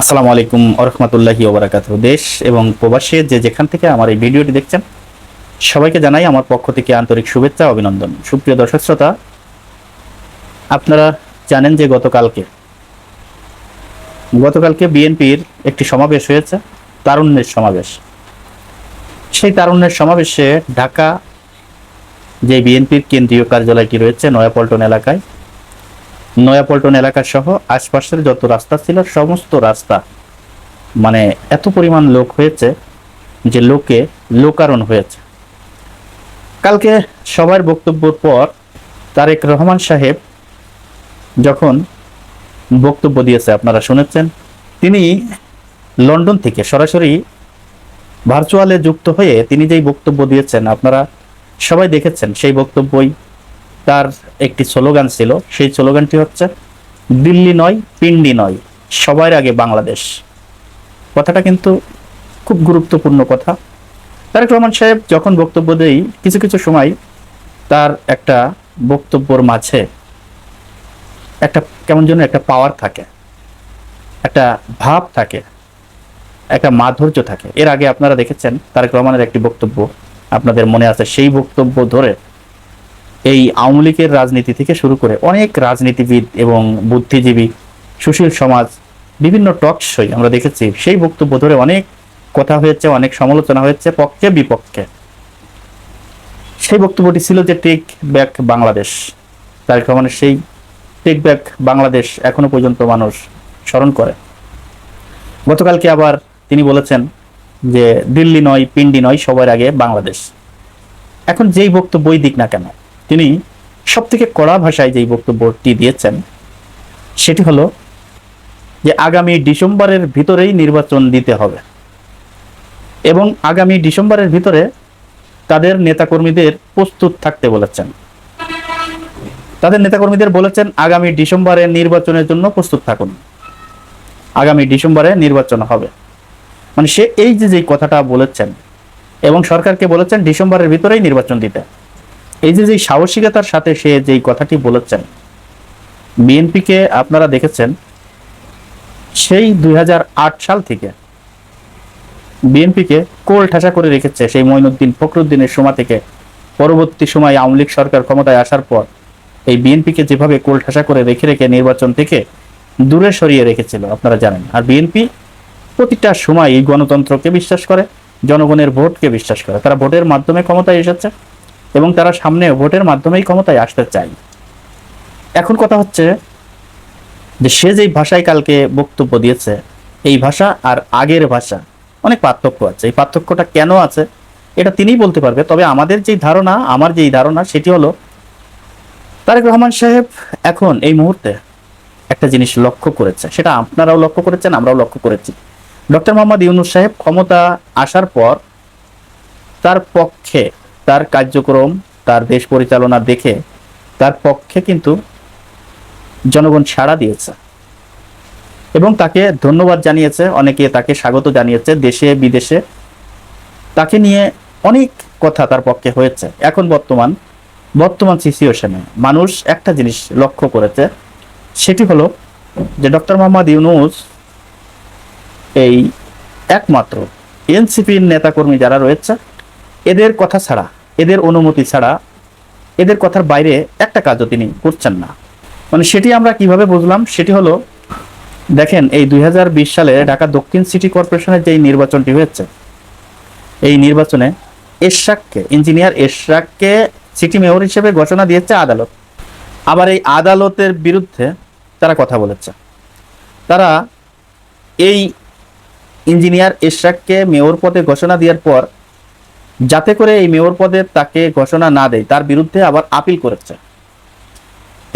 আসসালামু আলাইকুম আরহামতুল্লাহি ওবরাকাত দেশ এবং প্রবাসে যে যেখান থেকে আমার এই ভিডিওটি দেখছেন, সবাইকে জানাই আমার পক্ষ থেকে আন্তরিক শুভেচ্ছা অভিনন্দন। সুপ্রিয় দর্শক শ্রোতা, আপনারা জানেন যে গতকালকে গতকালকে বিএনপির একটি সমাবেশ হয়েছে, তারুণ্যের সমাবেশ। সেই তারুণ্যের সমাবেশে ঢাকা যে বিএনপির কেন্দ্রীয় কার্যালয়টি রয়েছে, নয়াপল্টন এলাকায় নয়াপল্টন এলাকা সহ আশপাশের যত রাস্তা ছিল, সমস্ত রাস্তা মানে এত পরিমাণ লোক হয়েছে যে লোকে লোকারণ হয়েছে। কালকে সবার বক্তব্যর পর তারেক রহমান সাহেব যখন বক্তব্য দিয়েছে, আপনারা শুনেছেন, তিনি লন্ডন থেকে সরাসরি ভার্চুয়ালে যুক্ত হয়ে তিনি যেই বক্তব্য দিয়েছেন, আপনারা সবাই দেখেছেন সেই বক্তব্যই তার একটি স্লোগান ছিল। সেই স্লোগানটি হচ্ছে, দিল্লি নয়, পিন্ডি নয়, সবার আগে বাংলাদেশ। কথাটা কিন্তু খুব গুরুত্বপূর্ণ কথা। তারেক রহমান সাহেব যখন বক্তব্য দেই, কিছু কিছু সময় তার একটা বক্তব্যর মাঝে একটা কেমন যেন একটা পাওয়ার থাকে, একটা ভাব থাকে, একটা মাধুর্য থাকে। এর আগে আপনারা দেখেছেন তারেক রহমানের একটি বক্তব্য, আপনাদের মনে আছে সেই বক্তব্য ধরে এই আওয়ামী লীগের রাজনীতি থেকে শুরু করে অনেক রাজনীতিবিদ এবং বুদ্ধিজীবী, সুশীল সমাজ, বিভিন্ন টক শই আমরা দেখেছি। সেই বক্তব্য ধরে অনেক কথা হয়েছে, অনেক সমালোচনা হয়েছে, পক্ষে বিপক্ষে। সেই বক্তব্যটি ছিল যে টেক ব্যাক বাংলাদেশ তারেক রহমানের সেই টেক ব্যাক বাংলাদেশ এখনও পর্যন্ত মানুষ স্মরণ করে। গতকালকে আবার তিনি বলেছেন যে দিল্লি নয়, পিন্ডি নয়, সবার আগে বাংলাদেশ। এখন যেই বক্তব্যই দিক না কেন তিনি সব থেকে কড়া ভাষায় যেই বক্তব্যটি দিয়েছেন, সেটি হলো যে আগামী ডিসেম্বরের ভিতরেই নির্বাচন দিতে হবে। এবং আগামী ডিসেম্বরের ভিতরে তাদের নেতাকর্মীদের প্রস্তুত থাকতে বলেছেন। তাদের নেতাকর্মীদের বলেছেন, আগামী ডিসেম্বরে নির্বাচনের জন্য প্রস্তুত থাকুন। আগামী ডিসেম্বরে নির্বাচন হবে। মানে সে এই যে যেই কথাটা বলেছেন, এবং সরকারকে বলেছেন, ডিসেম্বরের ভিতরেই নির্বাচন দিতে। এই যে যে সাহসিকতার সাথে সে যেই কথাটি বলেছেন, বিএনপিকে আপনারা দেখেছেন, সেই দুই হাজার আট সাল থেকে বিএনপিকে কোল ঠাসা করে রেখেছে সেই মঈনুদ্দিন ফখরুদ্দিনের সময় থেকে। পরবর্তী সময় আওয়ামী লীগ সরকার ক্ষমতায় আসার পর এই বিএনপিকে যেভাবে কোল ঠাসা করে রেখে রেখে নির্বাচন থেকে দূরে সরিয়ে রেখেছিল, আপনারা জানেন। আর বিএনপি প্রতিটা সময় এই গণতন্ত্রকে বিশ্বাস করে, জনগণের ভোটকে বিশ্বাস করে। তারা ভোটের মাধ্যমে ক্ষমতায় এসেছে। এবং তারা সামনে ভোটের মাধ্যমেই ক্ষমতায় আসতে চায়। এখন কথা হচ্ছে যে সে যেই ভাষায় কালকে বক্তব্য দিয়েছে, এই ভাষা আর আগের ভাষা, অনেক পার্থক্য আছে। এই পার্থক্যটা কেন আছে, এটা তিনিই বলতে পারবে। তবে আমাদের যেই ধারণা, আমার যেই ধারণা, সেটি হলো, তারেক রহমান সাহেব এখন এই মুহূর্তে একটা জিনিস লক্ষ্য করেছে। সেটা আপনারাও লক্ষ্য করেছেন, আমরাও লক্ষ্য করেছি। ডক্টর মোহাম্মদ ইউনুস সাহেব ক্ষমতা আসার পর তার পক্ষে তার কার্যক্রম, তার দেশ পরিচালনা দেখে তার পক্ষে কিন্তু জনগণ সাড়া দিয়েছে। এবং তাকে ধন্যবাদ জানিয়েছে, অনেকে তাকে স্বাগত জানিয়েছে, দেশে, বিদেশে। তাকে নিয়ে অনেক কথা তার পক্ষে হয়েছে। এখন বর্তমান বর্তমান সিচুয়েশনে মানুষ একটা জিনিস লক্ষ্য করেছে, সেটি হলো যে ডক্টর মোহাম্মদ ইউনুস এই একমাত্র এনসিপির নেতাকর্মী যারা রয়েছে এদের কথা ছাড়া, এদের অনুমতি ছাড়া, এদের কথার বাইরে একটা কাজও তিনি করছেন না। মানে সেটি আমরা কীভাবে বুঝলাম? সেটি হলো, দেখেন, এই দু হাজার বিশ সালে ঢাকা দক্ষিণ সিটি কর্পোরেশনের যেই নির্বাচনটি হয়েছে, এই নির্বাচনে এশরাককে, ইঞ্জিনিয়ার এশরাককে সিটি মেয়র হিসেবে ঘোষণা দিয়েছে আদালত। আবার এই আদালতের বিরুদ্ধে তারা কথা বলেছে। তারা এই ইঞ্জিনিয়ার এশরাককে মেয়র পদে ঘোষণা দেওয়ার পর যাতে করে এই মেয়র পদে তাকে ঘোষণা না দেয়, তার বিরুদ্ধে আবার আপিল করেছে।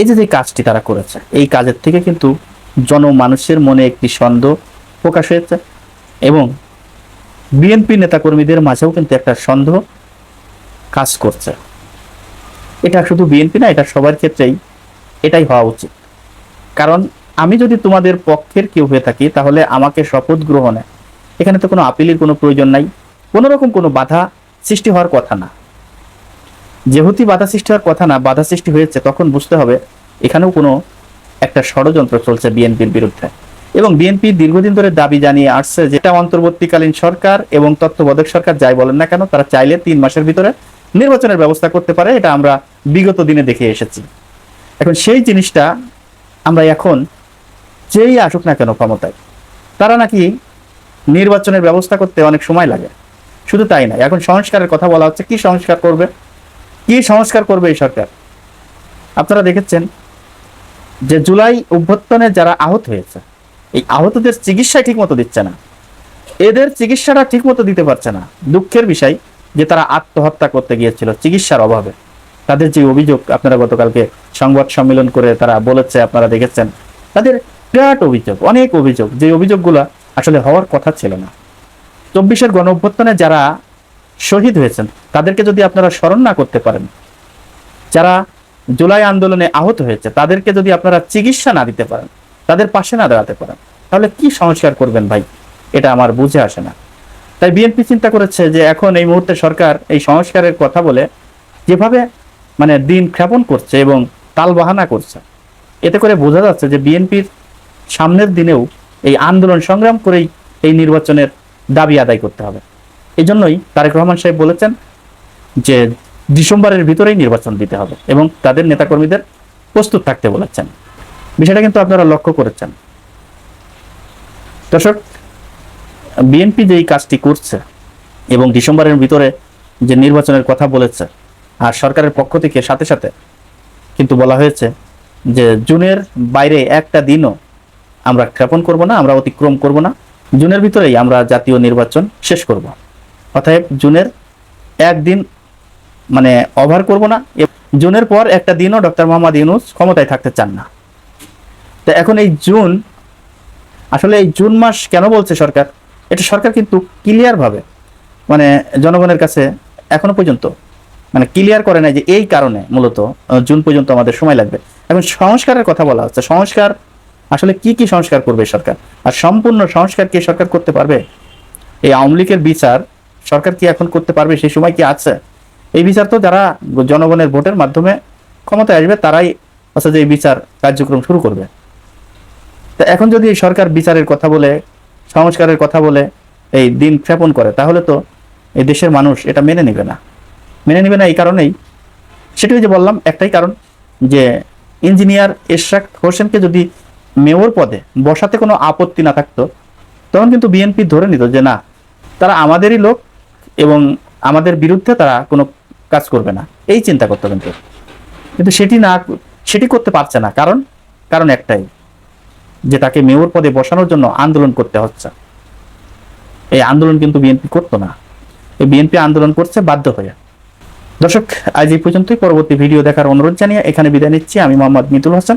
এই যে যে কাজটি তারা করেছে, এই কাজের থেকে কিন্তু জনমানুষের মনে একটি সন্দেহ প্রকাশ হয়েছে এবং বিএনপি নেতাকর্মীদের মাঝেও কিন্তু একটা সন্দেহ কাজ করছে। এটা শুধু বিএনপি না, এটা সবার ক্ষেত্রেই এটাই হওয়া উচিত। কারণ আমি যদি তোমাদের পক্ষের কেউ হয়ে থাকি, তাহলে আমাকে শপথ গ্রহণে এখানে তো কোনো আপিলের কোনো প্রয়োজন নাই। কোনোরকম কোনো বাধা সৃষ্টি হওয়ার কথা না। যেহেতু বাধা সৃষ্টি হওয়ার কথা না, বাধা সৃষ্টি হয়েছে, তখন বুঝতে হবে এখানেও কোনো একটা ষড়যন্ত্র চলছে বিএনপির বিরুদ্ধে। এবং বিএনপি দীর্ঘদিন ধরে দাবি জানিয়ে আসছে যেটা অন্তর্বর্তীকালীন সরকার এবং তত্ত্বাবধায়ক সরকার যাই বলেন না কেন, তারা চাইলে তিন মাসের ভিতরে নির্বাচনের ব্যবস্থা করতে পারে, এটা আমরা বিগত দিনে দেখে এসেছি। এখন সেই জিনিসটা আমরা এখন যেই আসুক না কেন ক্ষমতায়, তারা নাকি নির্বাচনের ব্যবস্থা করতে অনেক সময় লাগে। শুধু তাই না, এখন সংস্কারের কথা বলা হচ্ছে, কি সংস্কার করবে? কি সংস্কার করবে এই সরকার? আপনারা দেখেছেন যে জুলাই অভ্যর্থনে যারা আহত হয়েছে, এই আহতদের চিকিৎসা ঠিক মতো দিচ্ছে না। এদের চিকিৎসাটা ঠিক মতো দিতে পারছে না। দুঃখের বিষয় যে তারা আত্মহত্যা করতে গিয়েছিল, চিকিৎসার অভাবে। তাদের যে অভিযোগ আপনারা গতকালকে সংবাদ সম্মেলন করে তারা বলেছে, আপনারা দেখেছেন, তাদের বিরাট অভিযোগ, অনেক অভিযোগ। যে অভিযোগগুলো আসলে হওয়ার কথা ছিল না। চব্বিশের গণ অভ্যুত্থানে যারা শহীদ হয়েছেন, তাদেরকে যদি আপনারা স্মরণ না করতে পারেন, যারা জুলাই আন্দোলনে আহত হয়েছে, তাদেরকে যদি আপনারা চিকিৎসা না দিতে পারেন, তাদের পাশে না দাঁড়াতে পারেন, তাহলে কি সংস্কার করবেন ভাই? এটা আমার বুঝে আসে না। তাই বিএনপি চিন্তা করেছে যে এখন এই মুহূর্তে সরকার এই সংস্কারের কথা বলে যেভাবে মানে দিন ক্ষেপণ করছে এবং তাল বাহানা করছে, এতে করে বোঝা যাচ্ছে যে বিএনপির সামনের দিনেও এই আন্দোলন সংগ্রাম করেই এই নির্বাচনের দাবি আদায় করতে হবে। এই জন্যই তারেক রহমান সাহেব বলেছেন যে ডিসেম্বরের ভিতরেই নির্বাচন দিতে হবে এবং তাদের নেতাকর্মীদের প্রস্তুত থাকতে বলেছেন। বিষয়টা কিন্তু আপনারা লক্ষ্য করেছেন। দর্শক, বিএনপি যে এই কাজটি করছে এবং ডিসেম্বরের ভিতরে যে নির্বাচনের কথা বলেছে, আর সরকারের পক্ষ থেকে সাথে সাথে কিন্তু বলা হয়েছে যে জুনের বাইরে একটা দিনও আমরা ক্ষেপণ করব না, আমরা অতিক্রম করব না। জুনের ভিতরেই আমরা জাতীয় নির্বাচন শেষ করব। অতএব জুনের একদিন মানে ওভার করব না। জুনের পর একটা দিনও ডক্টর মোহাম্মদ ইউনুস ক্ষমতায় থাকতে চান না। তো এখন এই জুন, আসলে এই জুন মাস কেন বলছে সরকার? এটা সরকার কিন্তু ক্লিয়ার ভাবে মানে জনগণের কাছে এখনও পর্যন্ত মানে ক্লিয়ার করে নাই যে এই কারণে মূলত জুন পর্যন্ত আমাদের সময় লাগবে। এখন সংস্কারের কথা বলা হচ্ছে। সংস্কার আসলে কি কি সংস্কার করবে সরকার? আর সম্পূর্ণ সংস্কার কি সরকার করতে পারবে? এই আওয়ামী লীগের বিচার সরকার কি এখন করতে পারবে? সেই সময় কি আছে? এই বিচার তো যারা জনগণের ভোটের মাধ্যমে ক্ষমতায় আসবে, তারাই যে এই বিচার কার্যক্রম শুরু করবে। তা এখন যদি এই সরকার বিচারের কথা বলে, সংস্কারের কথা বলে, এই দিন ক্ষেপণ করে, তাহলে তো এই দেশের মানুষ এটা মেনে নেবে না। মেনে নেবে না এই কারণেই সেটাই যে বললাম, একটাই কারণ যে ইঞ্জিনিয়ার এশরাক হোসেনকে যদি মেয়র পদে বসাতে কোনো আপত্তি না থাকতো, তখন কিন্তু বিএনপি ধরে নিত যে না, তারা আমাদেরই লোক এবং আমাদের বিরুদ্ধে তারা কোনো কাজ করবে না। এই চিন্তা করতো কিন্তু। কিন্তু সেটি না, সেটি করতে পারছে না। কারণ কারণ একটাই, যে তাকে মেয়র পদে বসানোর জন্য আন্দোলন করতে হচ্ছে। এই আন্দোলন কিন্তু বিএনপি করতো না। এই বিএনপি আন্দোলন করছে বাধ্য হয়ে। দর্শক, আজ এই পর্যন্তই। পরবর্তী ভিডিও দেখার অনুরোধ জানিয়ে এখানে বিদায় নিচ্ছি। আমি মোহাম্মদ মিতুল হাসান।